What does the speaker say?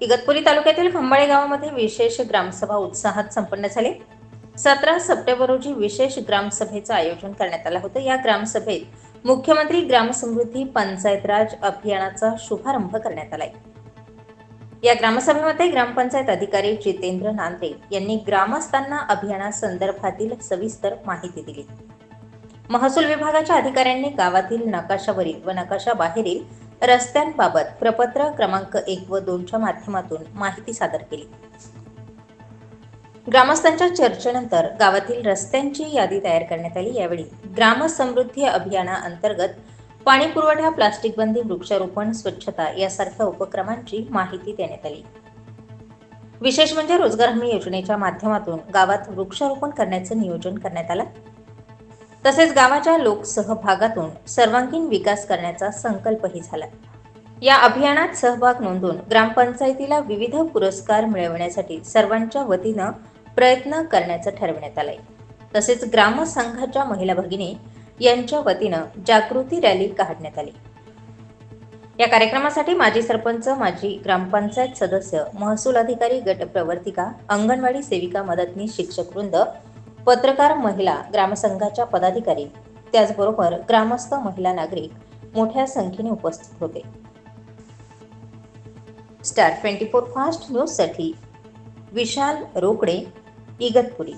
इगतपुरी तालुक्यातील खंबाळे गावामध्ये विशेष ग्रामसभा उत्साहात संपन्न झाली. सतरा सप्टेंबर रोजी विशेष ग्रामसभेचं आयोजन करण्यात आलं होतं. या ग्रामसभेत मुख्यमंत्री ग्रामसमृद्धी पंचायत राज अभियानाचा शुभारंभ करण्यात आलाय. या ग्रामसभेमध्ये ग्रामपंचायत अधिकारी जितेंद्र नांद्रे यांनी ग्रामस्थांना अभियानासंदर्भातील सविस्तर माहिती दिली. महसूल विभागाच्या अधिकाऱ्यांनी गावातील नकाशावरील व नकाशाबाहेरील रस्त्यांबाबत प्रपत्र क्रमांक एक व दोनच्या माध्यमातून माहिती सादर केली. ग्रामस्थांच्या चर्चेनंतर गावातील रस्त्यांची यादी तयार करण्यात आली. यावेळी ग्राम समृद्धी अभियानाअंतर्गत पाणी पुरवठा प्लास्टिक बंदी वृक्षारोपण स्वच्छता यासारख्या उपक्रमांची माहिती देण्यात आली. विशेष म्हणजे रोजगार हमी योजनेच्या माध्यमातून गावात वृक्षारोपण करण्याचं नियोजन करण्यात आलं. तसेच गावाच्या लोकसहभागातून सर्वांगीण विकास करण्याचा संकल्पही झाला. या अभियानात सहभाग नोंदवून ग्रामपंचायतीला विविध पुरस्कार मिळवण्यासाठी सर्वांच्या वतीनं प्रयत्न करण्याचं ठरवण्यात आलंय. तसेच ग्रामसंघाच्या महिला भगिनी यांच्या वतीनं जागृती रॅली काढण्यात आली. या कार्यक्रमासाठी माजी सरपंच माजी ग्रामपंचायत सदस्य महसूल अधिकारी गट प्रवर्तिका अंगणवाडी सेविका मदतनीस शिक्षक वृंद पत्रकार महिला ग्रामसंघाच्या पदाधिकारी. त्याचबरोबर ग्रामस्थ महिला नागरिक मोठ्या संख्येने उपस्थित होते. स्टार ट्वेंटी फोर फास्ट न्यूजसाठी विशाल रोकडे इगतपुरी.